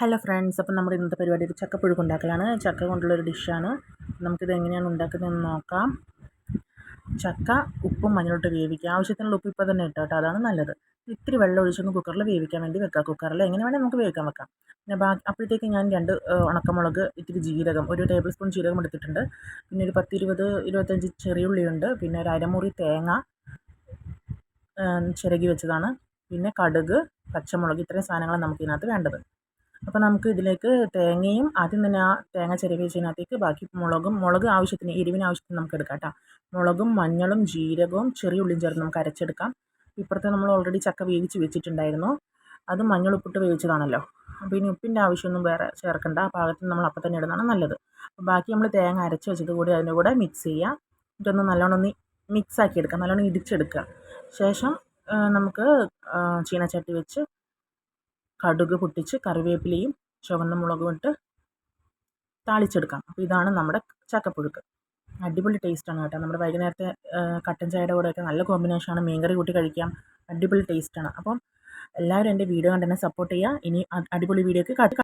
Hello friends അപ്പം നമ്മുടെ ഇന്നത്തെ പരിപാടി ഒരു ചക്കപ്പുഴുക്ക് ഉണ്ടാക്കലാണ് ചക്ക കൊണ്ടുള്ളൊരു ഡിഷാണ്. നമുക്കിത് എങ്ങനെയാണ് ഉണ്ടാക്കുന്നതെന്ന് നോക്കാം. ചക്ക ഉപ്പും മഞ്ഞളിട്ട് വേവിക്കുക ആവശ്യത്തിനുള്ള ഉപ്പ് ഇപ്പോൾ തന്നെ ഇട്ടോ കേട്ടോ അതാണ് നല്ലത്. ഇത്തിരി വെള്ളം ഒഴിച്ചൊന്ന് കുക്കറിൽ വേവിക്കാൻ വേണ്ടി വെക്കാം. കുക്കറിൽ എങ്ങനെ വേണേൽ നമുക്ക് വേവിക്കാൻ വെക്കാം. പിന്നെ ബാക്കി അപ്പോഴത്തേക്ക് ഞാൻ രണ്ട് ഉണക്കമുളക് ഇത്തിരി ജീരകം ഒരു ടേബിൾ സ്പൂൺ ജീരകം എടുത്തിട്ടുണ്ട്. പിന്നെ ഒരു പത്ത് ഇരുപത് ഇരുപത്തഞ്ച് ചെറിയുള്ളിയുണ്ട്. പിന്നെ ഒരു അരമുറി തേങ്ങ ചിരകി വെച്ചതാണ്. പിന്നെ കടുക് പച്ചമുളക് ഇത്രയും സാധനങ്ങളാണ് നമുക്ക് ഇതിനകത്ത് വേണ്ടത്. അപ്പോൾ നമുക്ക് ഇതിലേക്ക് തേങ്ങയും ആദ്യം തന്നെ ആ തേങ്ങ ചിരവി വെച്ചതിനകത്തേക്ക് ബാക്കി മുളകും മുളക് ആവശ്യത്തിന് എരിവിന് ആവശ്യത്തിന് നമുക്ക് എടുക്കാം കേട്ടോ. മുളകും മഞ്ഞളും ജീരകവും ചെറിയ ഉള്ളിയും ചേർന്ന് നമുക്ക് അരച്ചെടുക്കാം. ഇപ്പുറത്തെ നമ്മൾ ഓൾറെഡി ചക്ക വേവിച്ച് വെച്ചിട്ടുണ്ടായിരുന്നു. അത് മഞ്ഞളുപ്പിട്ട് വേവിച്ചതാണല്ലോ. അപ്പോൾ ഇനി ഉപ്പിന്റെ ആവശ്യമൊന്നും വേറെ ചേർക്കണ്ട. ആ പാകത്തിന് നമ്മൾ അപ്പം തന്നെ ഇടുന്നതാണ് നല്ലത്. അപ്പോൾ ബാക്കി നമ്മൾ തേങ്ങ അരച്ച് വെച്ചത് കൂടി അതിന്റെ കൂടെ മിക്സ് ചെയ്യുക എന്നിട്ടൊന്ന് നല്ലോണം ഒന്ന് മിക്സ് ആക്കി എടുക്കുക നല്ലോണം ഇടിച്ചെടുക്കുക. ശേഷം നമുക്ക് ചീനച്ചട്ടി വെച്ച് കടുക് പൊട്ടിച്ച് കറിവേപ്പിലയും ചുവന്ന മുളകും ഇട്ട് താളിച്ചെടുക്കാം. അപ്പോൾ ഇതാണ് നമ്മുടെ ചക്കപ്പുഴുക്ക്. അടിപൊളി ടേസ്റ്റാണ് കേട്ടോ. നമ്മുടെ വൈകുന്നേരത്തെ കട്ടൻ ചായയുടെ കൂടെയൊക്കെ നല്ല കോമ്പിനേഷനാണ് മീൻകറി കൂട്ടി കഴിക്കാം. അടിപൊളി ടേസ്റ്റാണ് അപ്പം എല്ലാവരും എന്റെ വീഡിയോ കണ്ടെന്നെ സപ്പോർട്ട് ചെയ്യുക. ഇനി അടിപൊളി വീഡിയോക്ക്